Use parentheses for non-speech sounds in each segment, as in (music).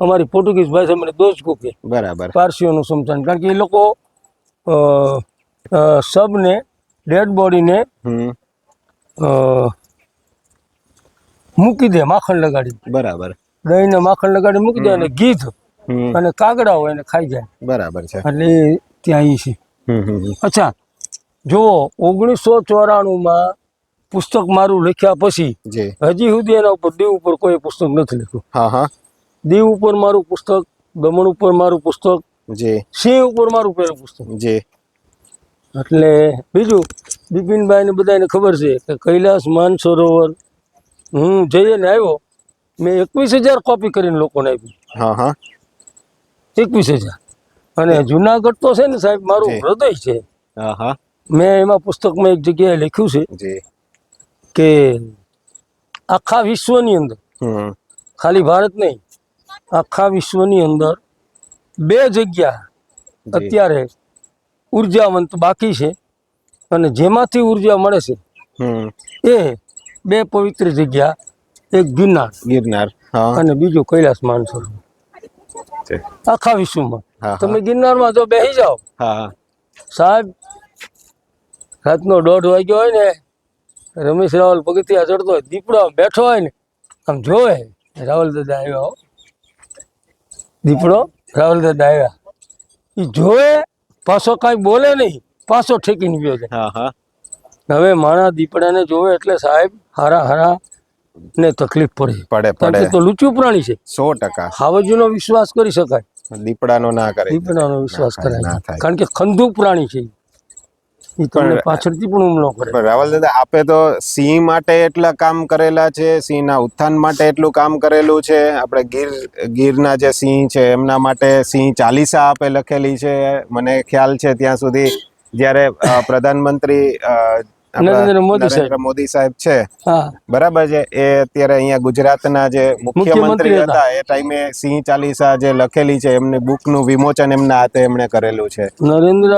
અમારી પોર્ટુગીઝ ભાષા મને દોષ કુકે બરાબર. પારસીઓનું સમસાન કારણ કે એ લોકો શબને ડેડ બોડીને મૂકી દે માખણ લગાડી બરાબર. દહીંને માખણ લગાડી મૂકી દે અને ગીધ અને કાગડા હોય એને ખાઈ જાય. બરાબર છે. એટલે ત્યાં છે. અચ્છા જુઓ ઓગણીસો ચોરાણુંમાં પુસ્તક મારું લખ્યા પછી હજી સુધી એના ઉપર દીવ ઉપર કોઈ પુસ્તક નથી લખ્યું. હા હા. દીવ ઉપર મારું પુસ્તક દમણ ઉપર મારું પુસ્તક જે. સિંહ ઉપર મારું પહેલું પુસ્તક. જે. એટલે બીજું બિપિનભાઈને બધાને ખબર છે કે કૈલાસ માનસરોવર હું જઈને આવ્યો મેં એકવીસ હજાર કોપી કરીને લોકોને આપી હા હા. એકવીસ હજાર. અને જુનાગઢ તો છે ને સાહેબ મારું. હૃદય છે. હા હા. મેં એમાં પુસ્તકમાં એક જગ્યાએ લખ્યું છે કે આખા વિશ્વની અંદર ખાલી ભારત નહીં આખા વિશ્વની અંદર બે જગ્યા અત્યારે ઉર્જાવંત બાકી છે અને જેમાંથી ઊર્જા મળે છે એ બે પવિત્ર જગ્યા એક ગિરનાર ગિરનાર અને બીજું કૈલાસ માનસરોવર. આખા વિશ્વમાં. તમે ગિરનારમાં જો બેસી જાઓ સાહેબ રાતનો દોઢ વાગ્યો હોય ને રમેશ રાવલ પગથિયા ચડતો હોય દીપડો બેઠો હોય ને આમ જોવે રાવલ દાદા આવ્યા. દીપડો? રાવલ દાદા આવ્યા. એ જોવે પાછો કઈ બોલે નહીં પાછો ઠેકીને ગયો છે. હવે માણા દીપડાને જોવે એટલે સાહેબ હારા હારા ને તકલીફ પડે. પડે પડે. તો લુચ્યું પ્રાણી છે. સો ટકા. હાવજનો વિશ્વાસ કરી શકાય. દીપડાનો ના કરે. દીપડાનો વિશ્વાસ કરે કરાય. કારણ કે ખંધુ પ્રાણી છે તમને પાછળથી પણ હુમલો કરે. રાવલ દાદા આપે તો સિંહ માટે એટલા કામ કરેલા છે સિંહના ઉત્થાન માટે એટલું કામ કરેલું છે. આપણે ગીર ગીરના જે સિંહ છે એમના માટે સિંહ ચાલીસા આપે લખેલી છે. મને ખ્યાલ છે ત્યાં સુધી જ્યારે પ્રધાનમંત્રી નરેન્દ્ર મોદી સાહેબ. મોદી સાહેબ છે બરાબર છે એ અત્યારે અહીંયા ગુજરાતના જે મુખ્યમંત્રી મુખ્યમંત્રી હતા. એ ટાઈમે સિંહ ચાલીસા જે લખેલી છે એમની બુકનું વિમોચન એમના હાથે એમણે કરેલું છે. નરેન્દ્ર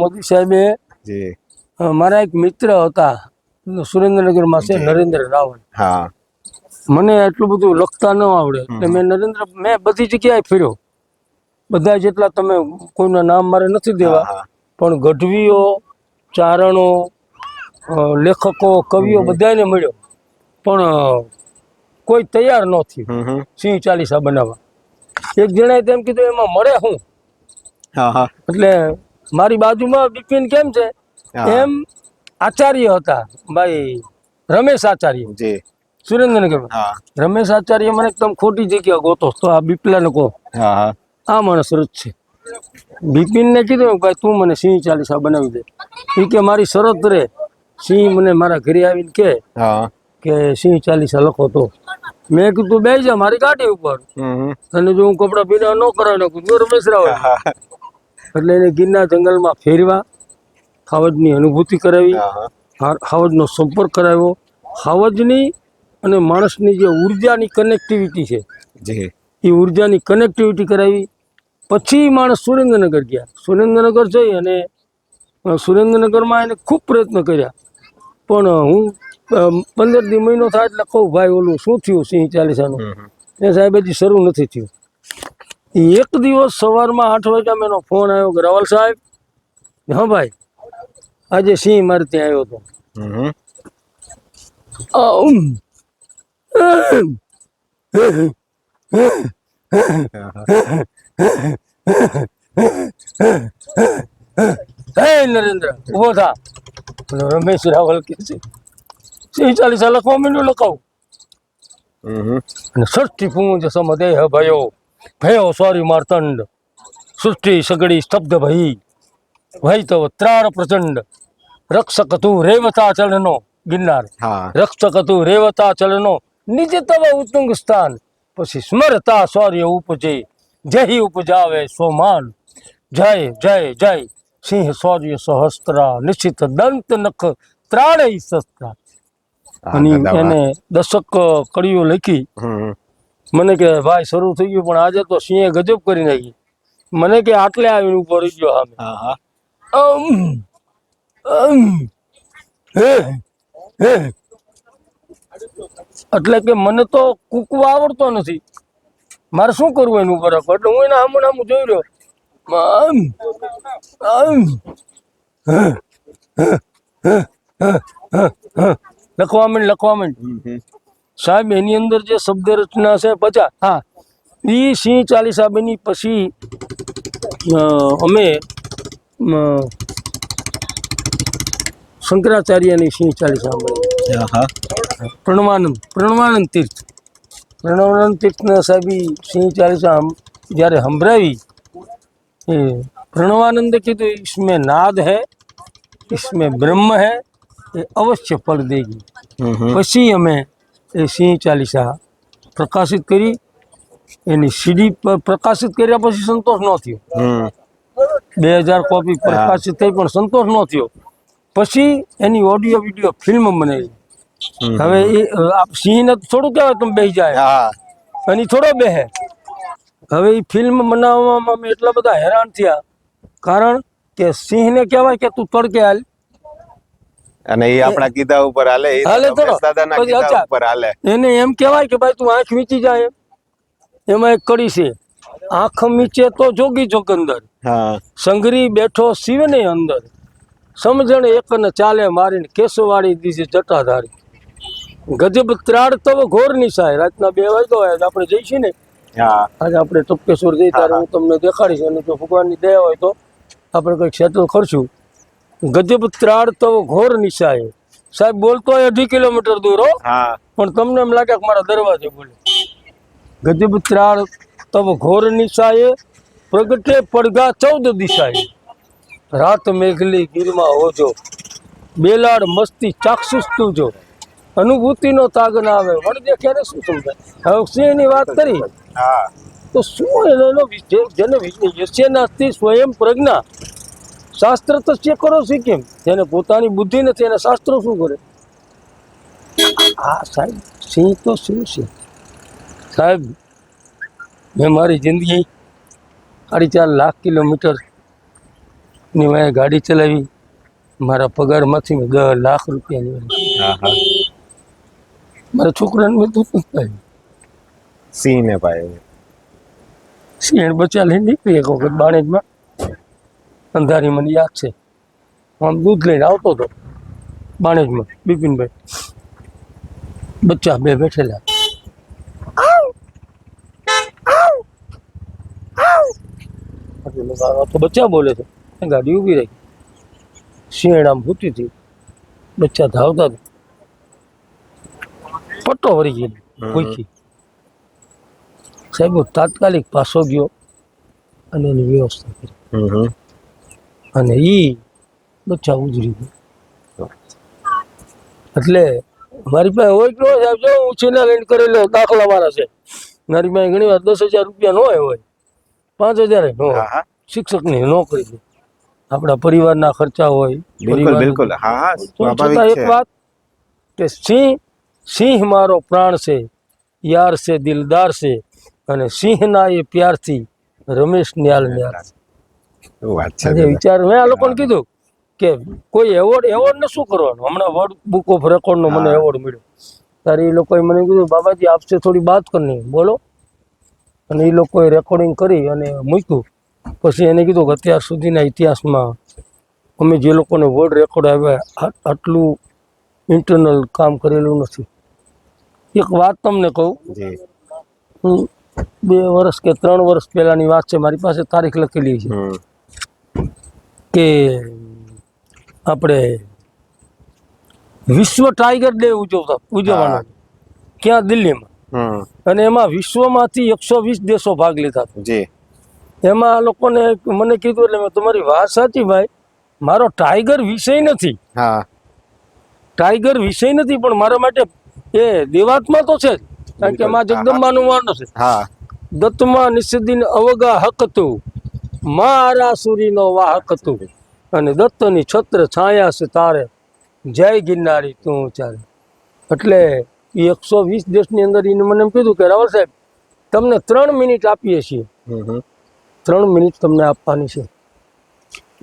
મોદી સાહેબે જી. મારા એક મિત્ર હતા સુરેન્દ્રનગરમાં છે નરેન્દ્ર રાવલ. હા. મને એટલું બધું લખતા ન આવડે. એટલે મેં નરેન્દ્ર મેં બધી જગ્યાએ ફેર્યો. બધા જેટલા તમે કોઈના નામ મારે નથી દેવા. પણ ગઢવીઓ ચારણો લેખકો કવિઓ બધાને મળ્યો. પણ કોઈ તૈયાર ન થયું સિંહ ચાલીસા બનાવવા. એક જણાએ તેમ કીધું એમાં મળે હા. એટલે મારી બાજુમાં બિપિન કેમ છે. એમ આચાર્ય હતા ભાઈ રમેશ આચાર્ય. જી. સુરેન્દ્રનગર રમેશ આચાર્ય મને એકદમ ખોટી જગ્યા ગોતો તો આ બિપલાને કહો. હા હા. આ માણસ રજ છે. બિપિનને કીધું ભાઈ તું મને સિંહ ચાલીસા બનાવી દે. એ કે મારી શરત રે. સિંહ મને મારા ઘરે આવીને કે કે સિંહ ચાલીસા લખો તો. મેં કીધું બે જા મારી ગાડી ઉપર. અને જો હું કપડા પીને ન કરાવી તો રમેશ રાવ એટલે એને ગીરના જંગલમાં ફેરવા હાવજની અનુભૂતિ કરાવી હાવજનો સંપર્ક કરાવ્યો. હાવજની અને માણસની જે ઉર્જાની કનેક્ટિવિટી છે જે એ ઉર્જાની કનેક્ટિવિટી કરાવી. પછી માણસ સુરેન્દ્રનગર ગયા. સુરેન્દ્રનગર જઈ અને સુરેન્દ્રનગરમાં એને ખૂબ પ્રયત્ન કર્યા. પણ હું પંદર દી મહિનો થાય એટલે કહું ભાઈ ઓલું શું થયું સિંહ ચાલીસાનું. એ સાહેબ હજી શરૂ નથી થયું. એક દિવસ સવારમાં આઠ વાગ્યા મેનો ફોન આવ્યો કે રાવલ સાહેબ. હા ભાઈ આજે સિંહ મારે ત્યાં આવ્યો હતો. નરેન્દ્ર ઊભો થા. રમેશ રાવલ કે છે સિંહ ચાલીસા લખવા મેં લખાવું. અને સૃષ્ટિ પૂંજ સમદેહ ભયો ભયો સોરી માર્તંડ. સૃષ્ટિ સગડી સ્તબ્ધ ભઈ. તો ત્રાળ પ્રચંડ. રક્ષક તું રેવતા ચલનો ગિરનાર. રક્ષક તું રેવતા ચલનો નિજ તવ ઉત્તુંગ સ્થાન. પછી સ્મરતા શૌર્ય ઉપજે જહી ઉપજાવે સોમાન. જય જય જય. સિંહ શૌર્ય સહસ્ત્રા નિશ્ચિત દંત નખ ત્રાણે શસ્ત્રા. અને એને દશક કડીઓ લખી. મને કે ભાઈ શરૂ થઈ ગયું પણ આજે તો સિંહે ગજબ કરી નાખી. મને કે આટલે આવીને ઊભો રહી ગયો હે. એટલે કે મને તો કૂકવા આવડતો નથી. મારે શું કરવું એનું ઉપર એટલે હું એના હમણાં આમ જોઈ રહ્યો. લખવા માંડ લખવા માંડ. સાહેબ એની અંદર જે શબ્દ રચના છે પચાસ. હા. એ સિંહ ચાલીસા બની પછી અમે શંકરાચાર્યની સિંહ ચાલીસા સાંભળી પ્રણવાનંદ પ્રણવાનંદ તીર્થ પ્રણવાનંદ તીર્થના સાહેબી સિંહ ચાલીસા હમ- જ્યારે સંભળાવી એ પ્રણવાનંદે કીધું इसमें નાદ है इसमें બ્રહ્મ है એ અવશ્ય ફળ દેગી પછી અમે એ સિંહ ચાલીસા પ્રકાશિત કરી એની સીડી પર પ્રકાશિત કર્યા પછી સંતોષ ન થયો બે હજાર કોપી પ્રકાશિત થઈ પણ સંતોષ ન થયો પછી એની ઓડિયો વીડિયો ફિલ્મ બનાવી. હવે એ સિંહને થોડું કહેવાય તમે બેસી જાય હા. અને થોડો બેહે. હવે એ ફિલ્મ બનાવવામાં અમે એટલા બધા હેરાન થયા. કારણ કે સિંહને કહેવાય કે તું તડકે હાલ. અને એ આપણા કીધા ઉપર હાલે હાલે દાદાના કીધા ઉપર હાલે. એને એમ કહેવાય કે ભાઈ તું આંખ મીચી જાય એમાં એક કડી છે. આંખ મીચે તો જોગી જોગંદર. હા. સંઘરી બેઠો શિવને અંદર. સમજણ એક ને ચાલે મારીને કેસવાળી દીધી જટાધારી. ગજબ ત્રાડ તવ ઘોર નિશાય રાતના બે વાગ્યો હોય તો આપણે જઈશું ને? આજે આપણે ટપકેશ્વર જઈ ત્યારે હું તમને દેખાડીશ. અને જો ભગવાનની દયા હોય તો આપણે કંઈક સેટલ કરશું. ગજબ ત્રાડ તવ ઘોર નિશાય સાહેબ બોલતો હોય અઢી કિલોમીટર દૂર હો. પણ તમને એમ લાગે કે મારા દરવાજે બોલે. ગજબ ત્રાળ તવ ઘોર નિશાએ પ્રગટે પડઘા ચૌદ દિશાએ. રાત મેઘલી ગીરમાં હોજો. બેલાડ મસ્તી ચાક્ષુસ તુજો. અનુભૂતિનો તાગ ના આવે. વણ ક્યારે શું સમજાય? હવે સિંહની વાત કરી. તો શું એનો જેને નાસ્તિ સ્વયં પ્રજ્ઞા. શાસ્ત્ર તો ચેક કરો છે કેમ? જેને પોતાની બુદ્ધિ નથી એને શાસ્ત્રો શું કરે? આ સાહેબ સિંહ તો શું છે? સાહેબ મેં મારી જિંદગી સાડી ચાર લાખ કિલોમીટર ની મેં ગાડી ચલાવી. મારા પગારમાંથી મેં દસ લાખ રૂપિયાની હા હા. મારા છોકરાને મેં દૂધ પાયું સિંહ ને ભાઈ. સિંહ બચ્ચા લઈને નીકળી એક વખત બાણેજમાં. અંધારી મને યાદ છે. આમ દૂધ લઈને આવતો હતો બાણેજમાં બિપિનભાઈ. બચ્ચા બે બેઠેલા. તો બચ્ચા બોલે છે. ગાડી ઊભી રહી. સિંહ આમ ફૂટી હતી. બચ્ચા ધાવતા પટ્ટો વળી ગયો. ભૂખી. સાહેબ તાત્કાલિક પાછો ગયો અને એની વ્યવસ્થા કરી. અને એ બચ્ચા ઉજરી ગયો. એટલે મારી પાસે હોય કે હોય સાહેબ જો હું છેના લેન્ડ કરેલો દાખલા મારા છે. મારી પાસે ઘણી વાર દસ હજાર રૂપિયા ન હોય. હોય. પાંચ હજાર શિક્ષકની નોકરી. આપણા પરિવારના ખર્ચા હોય બિલકુલ બિલકુલ. હા હા સ્વાભાવિક એક વાત કે સિંહ સિંહ મારો પ્રાણ છે યાર છે દિલદાર છે અને સિંહના એ પ્યારથી રમેશ ન્યાલ ન્યાલ વાત છે વિચાર મેં આ લોકોને કીધું કે કોઈ એવોર્ડ એવોર્ડ ને શું કરવાનું? હમણાં વર્લ્ડ બુક ઓફ રેકોર્ડ નો મને એવોર્ડ મળ્યો. ત્યારે એ લોકોએ મને કીધું બાબાજી આપસે થોડી વાત કરની. બોલો. અને એ લોકોએ રેકોર્ડિંગ કરી અને મૂક્યું. પછી એને કીધું કે અત્યાર સુધીના ઇતિહાસમાં અમે જે લોકોને વર્લ્ડ રેકોર્ડ આવ્યા આટલું ઇન્ટરનલ કામ કરેલું નથી. એક વાત તમને કહું. હું બે વર્ષ કે ત્રણ વર્ષ પહેલાની વાત છે મારી પાસે તારીખ લખેલી છે. કે આપણે વિશ્વ ટાઈગર ડે ઉજવતા ઉજવવાનો. ક્યાં દિલ્હીમાં? હમ. અને એમાં વિશ્વમાંથી એકસો વીસ દેશો ભાગ લીધા. હતા. એમાં આ લોકોને મને કીધું એટલે મેં તમારી વાત સાચી ભાઈ. મારો ટાઈગર વિષય નથી. હા. ટાઈગર વિષય નથી પણ મારા માટે એ દેવાત્મા તો છે કારણ કે માં જગદંબાનું માનો છે. હા. દત્તમાં નિષદીન અવગા હક હતું મારા સુરીનો વાહક હતું અને દત્તની છત્ર છાયા છે તારે. જય ગિરનારી તું ચારે એટલે એ એકસો વીસ દેશની અંદર એને મને એમ કીધું કે રાવલ સાહેબ તમને ત્રણ મિનિટ આપીએ છીએ. ત્રણ મિનિટ તમને આપવાની છે.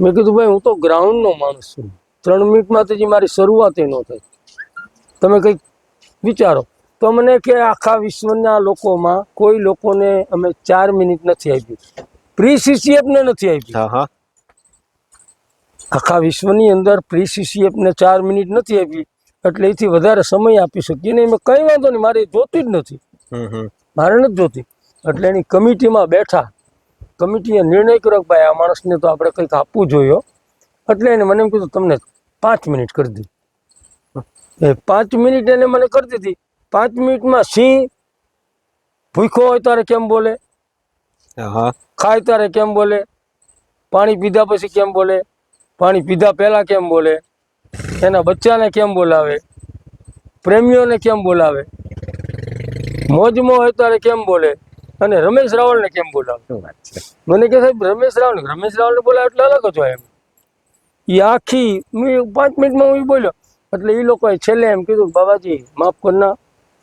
મેં કીધું ભાઈ હું તો ગ્રાઉન્ડનો માણસ છું. ત્રણ મિનિટમાં જે મારી શરૂઆત ન થાય તમે કંઈક વિચારો. તો મને કે આખા વિશ્વના લોકોમાં કોઈ લોકોને અમે ચાર મિનિટ નથી આપી. પ્રી સીસીએફને નથી આપી. આખા વિશ્વની અંદર પ્રી સીસીએફને ચાર મિનિટ નથી આપી. એટલે એથી વધારે સમય આપી શકીએ ને એમાં કંઈ વાંધો નહીં. મારે જોતી જ નથી. મારે નથી જોતી. એટલે એની કમિટીમાં બેઠા કમિટીએ નિર્ણય કર્યો કે ભાઈ આ માણસને તો આપણે કંઈક આપવું જોઈએ એટલે એને મને એમ કીધું તમને પાંચ મિનિટ કરી દીધી એ પાંચ મિનિટ એને મને કરી દીધી. પાંચ મિનિટમાં સિંહ ભૂખો હોય ત્યારે કેમ બોલે? ખાય ત્યારે કેમ બોલે? પાણી પીધા પછી કેમ બોલે? પાણી પીધા પહેલાં કેમ બોલે? એના બચ્ચાને કેમ બોલાવે? પ્રેમીઓને કેમ બોલાવે? મોજમાં હોય ત્યારે કેમ બોલે? અને રમેશ રાવળને કેમ બોલાવે શું વાત છે મને કે સાહેબ રમેશ રાવળ રમેશ રાવળને બોલાવે એટલે અલગ જ હોય એમ એ આખી મેં પાંચ મિનિટમાં હું ઈ બોલ્યો એટલે એ લોકોએ છેલ્લે એમ કીધું બાબાજી માફ કરના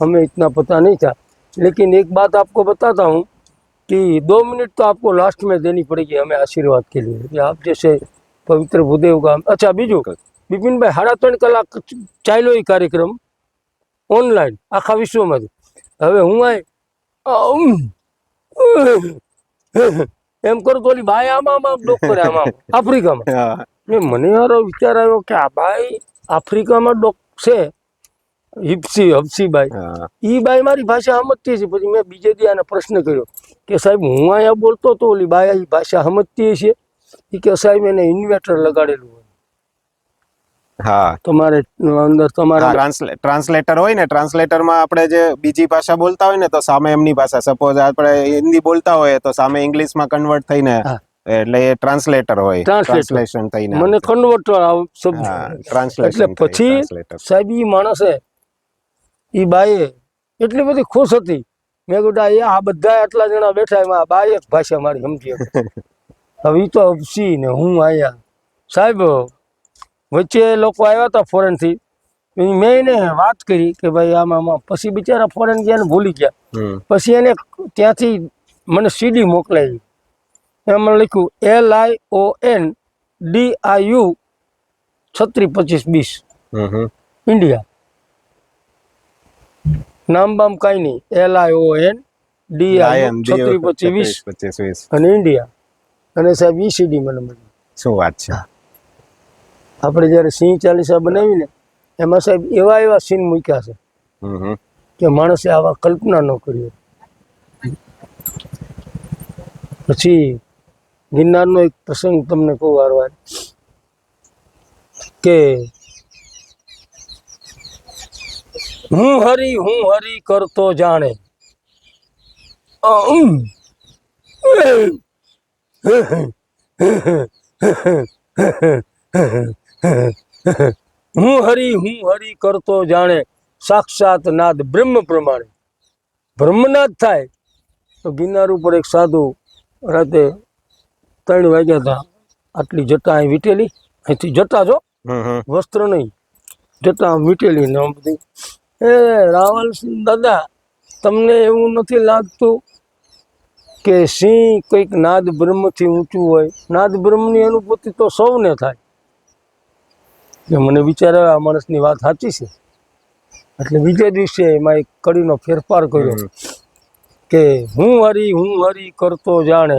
हमें इतना पता नहीं था लेकिन एक बात आपको बताता हूँ कि दो मिनट तो आपको लास्ट में देनी पड़ेगी हमें आशीर्वाद के लिए कि आप जैसे पवित्र भूदेव का अच्छा બીજું બિપિનભાઈ સાડા ત્રણ કલાક ચાલ્યો એ કાર્યક્રમ ઓનલાઈન આખા વિશ્વમાંથી હવે હું આ એમ કરો તો ઓલી બાય આમ આમ આમ ડોક કરે આમ આમ. આફ્રિકામાં. ને મને હારો વિચાર આવ્યો કે આ બાઈ આફ્રિકામાં ડોક છે હિપસી હબસીબાઈ હા. એ બાઈ મારી ભાષા સમજતી છે પછી મેં બીજે દી આને પ્રશ્ન કર્યો કે સાહેબ હું અહીંયા બોલતો તો ઓલી બાઈ ભાષા સમજતી છે એ કે સાહેબ એને ઇન્વેટર લગાડેલું હા. તમારે અંદર તમારા ટ્રાન્સલેટર હોય ને ટ્રાન્સલેટરમાં આપણે જે બીજી ભાષા બોલતા હોય ને તો સામે એમની ભાષા. સપોઝ આપણે હિન્દી બોલતા હોય તો સામે ઇંગ્લિશમાં કન્વર્ટ થઈને એટલે એ ટ્રાન્સલેટર હોય. ટ્રાન્સલેશન થઈને. મને કન્વર્ટ શબ્દ એટલે પછી સાહેબ ઈ માણસે ઈ બાઈએ એટલી બધી ખુશ હતી. મેં કીધું આ આ બધા આટલા જણા બેઠા એમાં બાઈ એક ભાષા મારી સમજી. (laughs) હવે તો અપસી ને હું આયા સાહેબ વચ્ચે લોકો આવ્યા હતા ફોરેનથી. મેં એને વાત કરી કે ભાઈ આમાં પછી બિચારા ફોરેન ગયા ને ભૂલી ગયા. પછી એને ત્યાંથી મને સીડી મોકલાવી એમાં લખ્યું L I O N D I U છત્રી પચીસ બીસ. ઇન્ડિયા નામ બામ કાંઈ નહીં. L I O N D I M છત્રી પચીસ વીસ અને ઇન્ડિયા અને સાહેબ ઈ સીડી મને મળી. શું વાત છે? આપણે જ્યારે સિંહ ચાલીસા બનાવી ને એમાં સાહેબ એવા એવા સીન મૂક્યા છે કે માણસે આવા કલ્પના ન કરી. પછી ગિરનારનો એક પ્રસંગ તમને કહું વારવાર કે હું હરી હું હરી કરતો જાણે. અમ. હું હરી હું હરી કરતો જાણે સાક્ષાત નાદ બ્રહ્મ પ્રમાણે. બ્રહ્મનાદ થાય તો ગિરનાર ઉપર એક સાધુ રાતે ત્રણ વાગ્યા હતા આટલી જટા અહીં વીટેલી. અહીંથી જટા છો વસ્ત્ર નહીં જટા વીટેલી ને આમ બધી. એ રાવલ દાદા તમને એવું નથી લાગતું કે સિંહ કંઈક નાદ બ્રહ્મથી ઊંચું હોય? નાદ બ્રહ્મની અનુભૂતિ તો સૌને થાય. મને વિચાર આવ્યો આ માણસની વાત સાચી છે. એટલે બીજે દિવસે એમાં એક કડીનો ફેરફાર કર્યો હમ. કે હું હરી હું હરી કરતો જાણે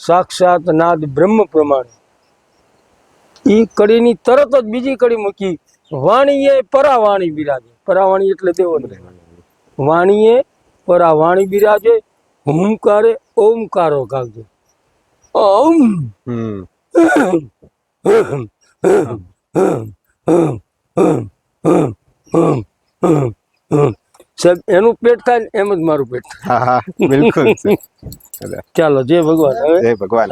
સાક્ષાત નાદ બ્રહ્મ પ્રમાણે. એ કડીની તરત જ બીજી કડી મૂકી વાણીએ પરાવાણી બિરાજે. પરાવાણી એટલે દેવો વાણીએ પરાવાણી બિરાજે હુંકારે ઓમકારો ગાવજે ઓમ. હમ. સાહેબ એનું પેટ થાય ને એમ જ મારું પેટ હા હા બિલકુલ. (laughs) ચાલો જય ભગવાન. જય ભગવાન.